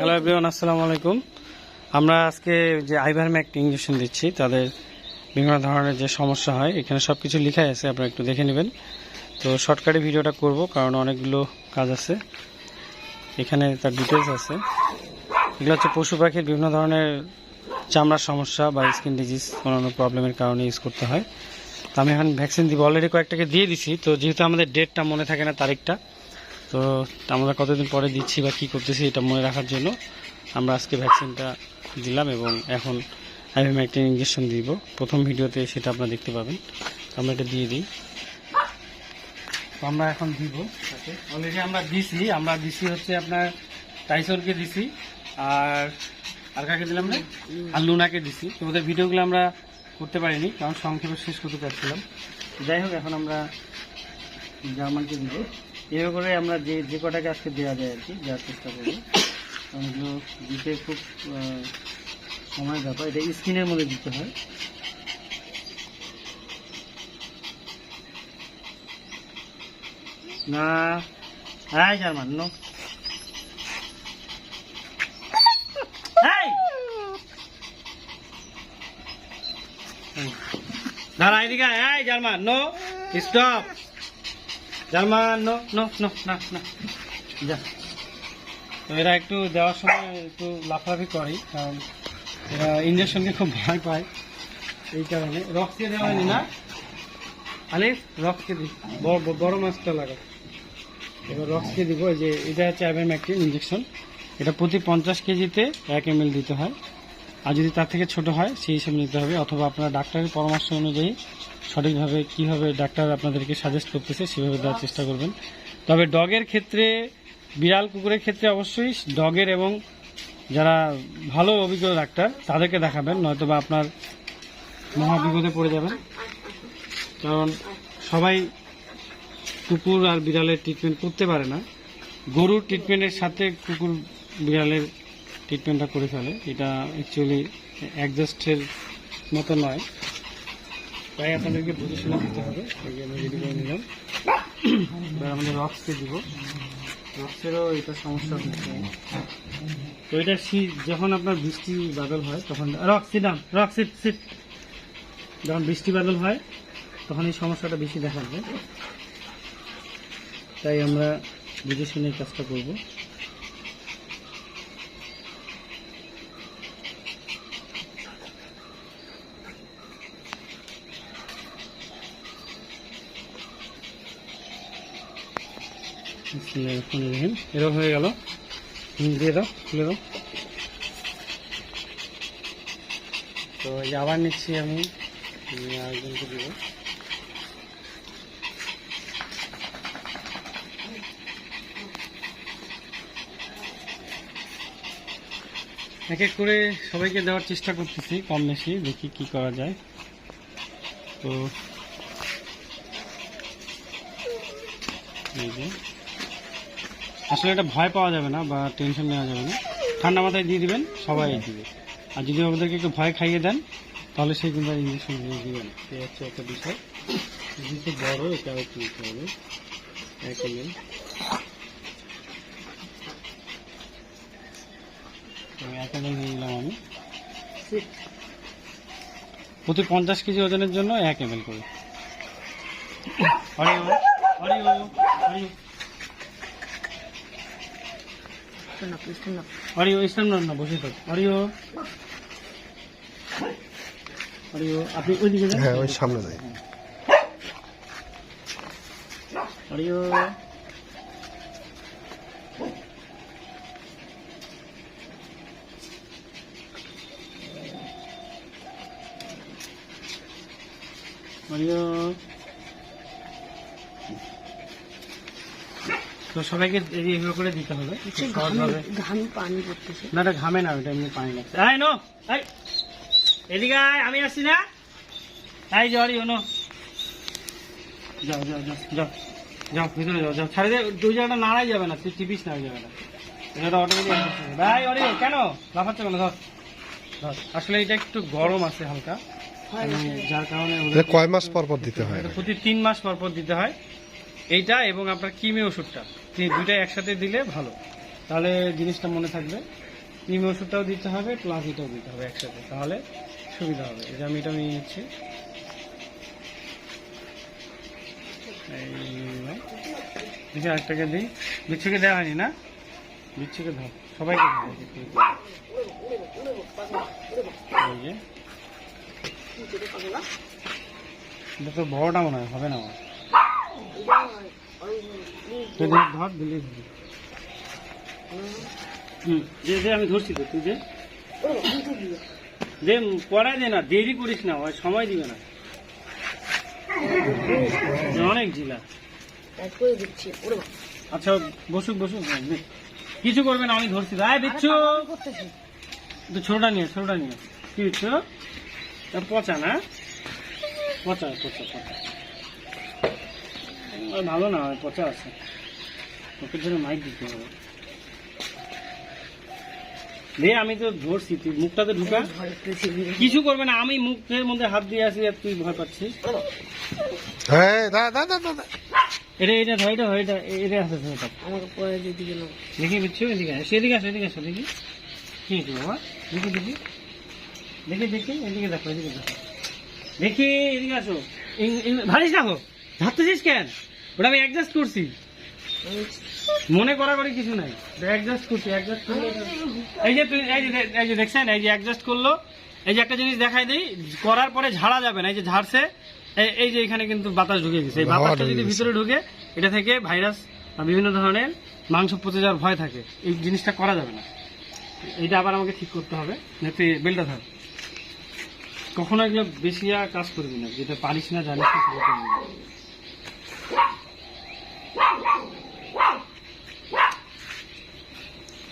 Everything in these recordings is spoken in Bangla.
হ্যালো এভরিওয়ান আসসালামু আলাইকুম আমরা আজকে যে আইভারম একটা ইঞ্জেকশন দিচ্ছি, তাদের বিভিন্ন ধরনের যে সমস্যা হয়, এখানে সব কিছু লেখাই আছে, আপনারা একটু দেখে নেবেন। তো শর্টকাটে ভিডিওটা করব, কারণ অনেকগুলো কাজ আছে। এখানে তার ডিটেলস আছে। এগুলো হচ্ছে পশু পাখির বিভিন্ন ধরনের চামড়ার সমস্যা বা স্কিন ডিজিজ অন্যান্য প্রবলেমের কারণে ইউজ করতে হয়। তো আমি এখন ভ্যাকসিন দিব। অলরেডি কয়েকটাকে দিয়ে দিছি, তো যেহেতু আমাদের ডেটটা মনে থাকে না, তারিখটা তো আমরা কতদিন পরে দিচ্ছি বা কী করতেছি এটা মনে রাখার জন্য আমরা আজকে ভ্যাকসিনটা দিলাম এবং এখন আইভিএম একটা ইঞ্জেকশন দিব। প্রথম ভিডিওতে সেটা আপনারা দেখতে পাবেন। আমরা এটা দিয়ে দিই। তো আমরা এখন দিব। অলরেডি আমরা দিছি। আমরা দিছি হচ্ছে আপনার টাইসনকে দিছি আর আর কাকে দিলাম না আর লুনাকে দিছি। তো ওদের ভিডিওগুলো আমরা করতে পারিনি, কারণ সংক্ষেপে শেষ করতে চাচ্ছিলাম। যাই হোক, এখন আমরা জার্মানকে দিব। এভাবে করে আমরা যে যে কটাকে আজকে দেওয়া যায় আর কি, দেওয়ার চেষ্টা করব। কারণ দিতে খুব সময় ব্যাপার। এটা স্কিনের মধ্যে দিতে হয়। না হ্যাঁ জার্মান, নো! দাঁড়া এদিকে এই German, no. Stop. German no no no, না না। যা। তো এরা একটু দেওয়ার সময় একটু লাফালাফি করে কারণ এরা ইঞ্জেকশনকে খুব ভয় পায়। এই কারণে। রক্সকে দেওয়া হয়নি না? আলিফ রক্সকে দি বড় মাছটা লাগা। এবার রক্সকে দিব যে, এটা হচ্ছে অ্যাভেম্যাক্টিন ইঞ্জেকশন এটা প্রতি পঞ্চাশ কেজিতে এক এম দিতে হয়। আর যদি তার থেকে ছোট হয়, সেই হিসেবে নিতে হবে। অথবা আপনার ডাক্তারের পরামর্শ অনুযায়ী সঠিকভাবে কীভাবে ডাক্তার আপনাদেরকে সাজেস্ট করতেছে, সেভাবে দেওয়ার চেষ্টা করবেন। তবে ডগের ক্ষেত্রে, বিড়াল কুকুরের ক্ষেত্রে অবশ্যই ডগের এবং যারা ভালো অভিজ্ঞ ডাক্তার, তাদেরকে দেখাবেন, নয়তো বা আপনার মহা বিপদে পড়ে যাবেন। কারণ সবাই কুকুর আর বিড়ালের ট্রিটমেন্ট করতে পারে না। গরুর ট্রিটমেন্টের সাথে কুকুর, বিড়ালের ট্রিটমেন্টটা করে ফেলে, এটা অ্যাকচুয়ালি অ্যাডজাস্টের মতো নয়। তাই আপনাদেরকে বুঝে দিতে হবে। যে আমি নিলাম। এবার আমাদের রক্সকে দিব। রক্সেরও এটা সমস্যা হচ্ছে। তো এটা শীত, যখন আপনার বৃষ্টি বাদল হয়, তখন রক্সি দাম রক্স সিট যখন বৃষ্টি বাদল হয়, তখন এই সমস্যাটা বেশি দেখা যায়। তাই আমরা বুঝে শুনে কাজটা করব। এরকম হয়ে গেল। দিয়ে দাও, খুলে দাও। তো আবার নিচ্ছি আমি। আরেকজনকে দিব। এক এক করে সবাইকে দেওয়ার চেষ্টা করতেছি, কম বেশি, দেখি কি করা যায়। তো, এই যে। আসলে এটা ভয় পাওয়া যাবে না বা টেনশন নেওয়া যাবে না। ঠান্ডা মাথায় দিয়ে দিবেন সবাই দিবে। আর যদি ওদেরকে একটু ভয় খাইয়ে দেন তাহলে সে কিন্তু ইঞ্জেকশন দিয়ে দিবে না। এই হচ্ছে একটা বিষয়। যেহেতু বড় এটা একটু হবে। এক এম এক এম নিয়ে নিলাম আমি। প্রতি পঞ্চাশ কেজি ওজনের জন্য এক এম হরিও হরিও হরিও ইসলাম না বসে থাক। অরিও। অরিও আপনি ওইদিকে যান। হ্যাঁ ওই সামনে দেয় অরিও। অরিও। তো সবাইকে এইভাবে করে দিতে হবে। খুব ঘামে পানি পড়তেছে। না এটা ঘামে না ওটা এমনি পানি লাগছে আয় নো আয় এদিকে আয় আমি আসছি না। আয় জরি নো। যাও যাও যাও যাও যাও ভিতরে যাও যাও। ছাড়ে দে দুই জায়গাটা নাড়াই যাবে না তুই টিপিস না ওই জায়গাটা। এটা অটোমেটিক ভাই অরে কেন? লাফাচ্ছে কেন? ধর ধর। আসলে এটা একটু গরম আছে হালকা। মানে যার কারণে কয় মাস পর পর দিতে হয়? এটা প্রতি তিন মাস পর পর দিতে হয়। এইটা এবং আপনার কিমি ওষুধটা। দুইটা একসাথে দিলে ভালো। তাহলে জিনিসটা মনে থাকবে কৃমি ওষুধটাও দিতে হবে প্লাস এটাও দিতে হবে একসাথে। তাহলে সুবিধা হবে। যে আমি এটা নিয়ে নিচ্ছি। আরেকটাকে দিই। বিচ্ছুকে দেওয়া হয়নি না? বিচ্ছুকে ধর সবাইকে এটা তো বড়টা মনে হয়, হবে না আমার? ধর, ধর দিলি। যে যে আমি ধরছি তো তুই যে যে পড়ায় দে না দেরি করিস না ওই সময় দিবে না। অনেক জিলা দিচ্ছি আচ্ছা বসুক বসুক হ্যাঁ, কিছু করবে না আমি ধরছি। পাগলামি তো ছোটটা নিয়ে ছোটটা নিয়ে। কি বিচ্ছু? তা পচা না? পচা পচা পচা। ভালো না পচা আছে। ওকে জন্য মাইক দিতে হবে। দে আমি তো ধরছি তুই মুখটাতে ঢুকা। কিছু করবে না আমি মুখের মধ্যে হাত দিয়ে আসি আর তুই ভয় পাচ্ছিস। হ্যাঁ দা দা দা দা, দা। এটা এটা ধর এটা ধর, এটা এটা আছে এটা। আমাকে পরে গেল দেখি বুঝছ? এদিকে আসো এদিকে আসো এদিকে আসো দেখি কি হয়েছে বাবা? দেখি দেখি। দেখি দেখি এদিকে দেখো এদিকে দেখো। দেখি এদিকে আসো। ভারিস না ধরতেছিস কেন? ওটা আমি অ্যাডজাস্ট করছি। মনে করা করি কিছু নাই। অ্যাডজাস্ট করছি অ্যাডজাস্ট করলে এই যে তুই এই যে এই যে দেখছেন এই যে অ্যাডজাস্ট করল। এই যে একটা জিনিস দেখাই দিই করার পরে ঝাড়া যাবে না। এই যে ঝাড়ছে এই- যে এখানে কিন্তু বাতাস ঢুকে গেছে। এই বাতাসটা যদি ভিতরে ঢুকে এটা থেকে ভাইরাস বা বিভিন্ন ধরনের মাংস পচে যাওয়ার ভয় থাকে। এই জিনিসটা করা যাবে না। এইটা আবার আমাকে ঠিক করতে হবে। তুই বেলটা ধর। কখনো এগুলো বেশি আর কাজ করবি না। যেটা পারিস না জানিস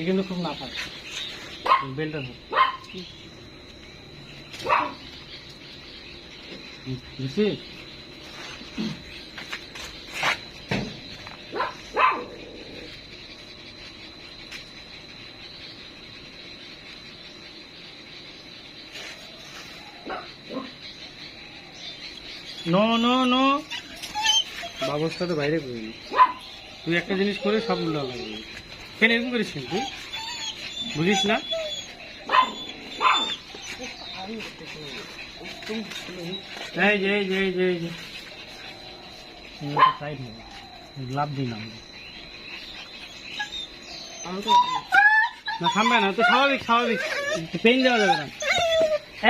এই কিন্তু খুব না থাকে বেলটা ধর। নো ব্যবস্থা তো বাইরে করিনি তুই একটা জিনিস করে সব উল্টা লাগবে কেন এরকম করিস তুই বুঝিস না? এই যে এই যে এই যে এই যে। সাইড লাভ দিই না আমরা। আমি তো না থামবে না তো স্বাভাবিক স্বাভাবিক। পেন দেওয়া যাবে না।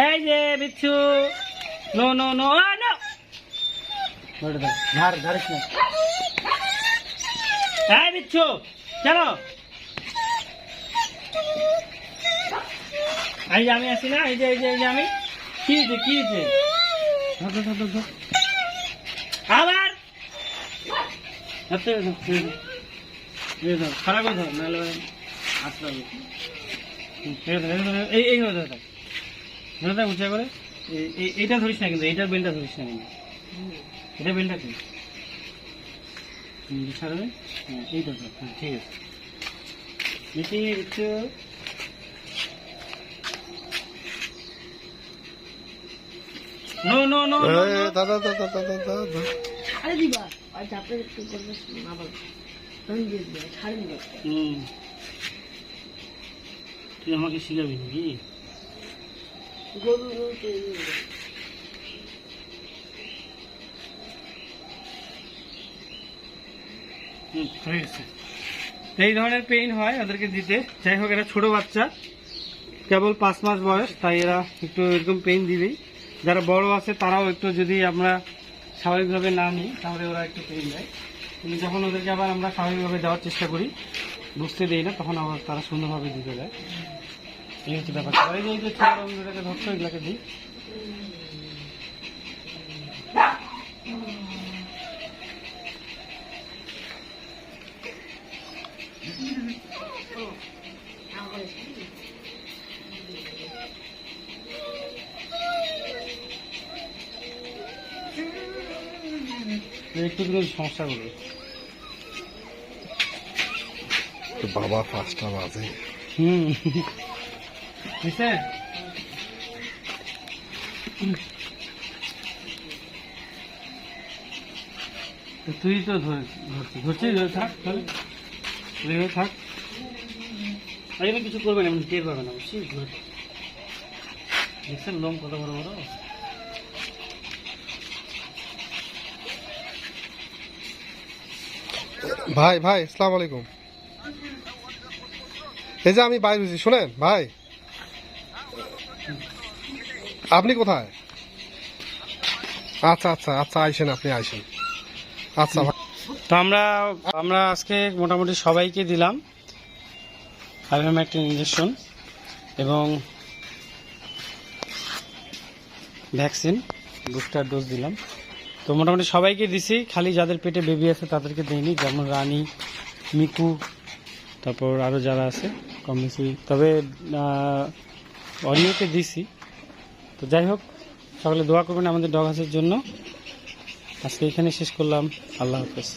এই যে বিচ্ছু। No no. নো নো ধার ধারিস না। এই বিচ্ছু চলো। এই যে আমি আছি না এই যে এই যে এই যে আমি। কি হয়েছে কি ধর। আবার? খারাপ করে ধর নাহলে আসতে হবে। এই এই এই ধর, ধর, থাক উঁচা এইটা ধরিস কিন্তু এইটার বেলটা ধরিস কিন্তু। এটা বেলটা কি ছাড়বে হ্যাঁ হ্যাঁ ঠিক আছে। দেখি একটু নো নো নো এই, দা দা দা দা দা দা দা, দা। ছাড়ে দিবা আর চাপড়ে একটু করবে না বল। আমি দিয়ে দিবা ছাড়ে হুম। তুই আমাকে শিখাবি নাকি? গরু গরু তৈরি হবে। হুম, হয়ে গেছে। এই ধরনের পেইন হয় ওদেরকে দিতে। যাই হোক, এরা ছোট বাচ্চা। কেবল পাঁচ মাস বয়স, তাই এরা একটু এরকম পেইন দিবেই। যারা বড় আছে, তারাও একটু যদি আমরা স্বাভাবিকভাবে না নিই, তাহলে ওরা একটু পেইন দেয় কিন্তু যখন ওদেরকে আবার আমরা স্বাভাবিকভাবে দেওয়ার চেষ্টা করি, বুঝতে দিই না, তখন আবার তারা সুন্দরভাবে দিতে দেয়। এই হচ্ছে ব্যাপারটা। এই যে যে ধরছো, এগুলোকে দিই। করবে বাবা পাঁচটা বাজে। হুম। তুই তো ধরছিস থাক তাহলে থাক। আর কিছু করবেন এমনি টের পাবেন না বুঝছি ঘুরে দেখছেন লোম কত বড় বড় ভাই ভাই, আসসালামু আলাইকুম। এই যে আমি বাইরে হয়েছি শোনেন, ভাই। আপনি কোথায়? আচ্ছা আচ্ছা আচ্ছা আইসেন আপনি, আইসেন। আচ্ছা তো আমরা আমরা আজকে মোটামুটি সবাইকে দিলাম আইএম একটা ইঞ্জেকশন এবং ভ্যাকসিন, বুস্টার ডোজ দিলাম। তো মোটামুটি সবাইকে দিছি, খালি যাদের পেটে বেবি আছে তাদেরকে দিইনি, যেমন রানী, মিকু, তারপর আরও যারা আছে কম বেশি তবে অনিয়কে দিছি। তো যাই হোক, সকালে দোয়া করবেন আমাদের ডগাসের জন্য। আজকে এখানে শেষ করলাম। আল্লাহ হাফেজ।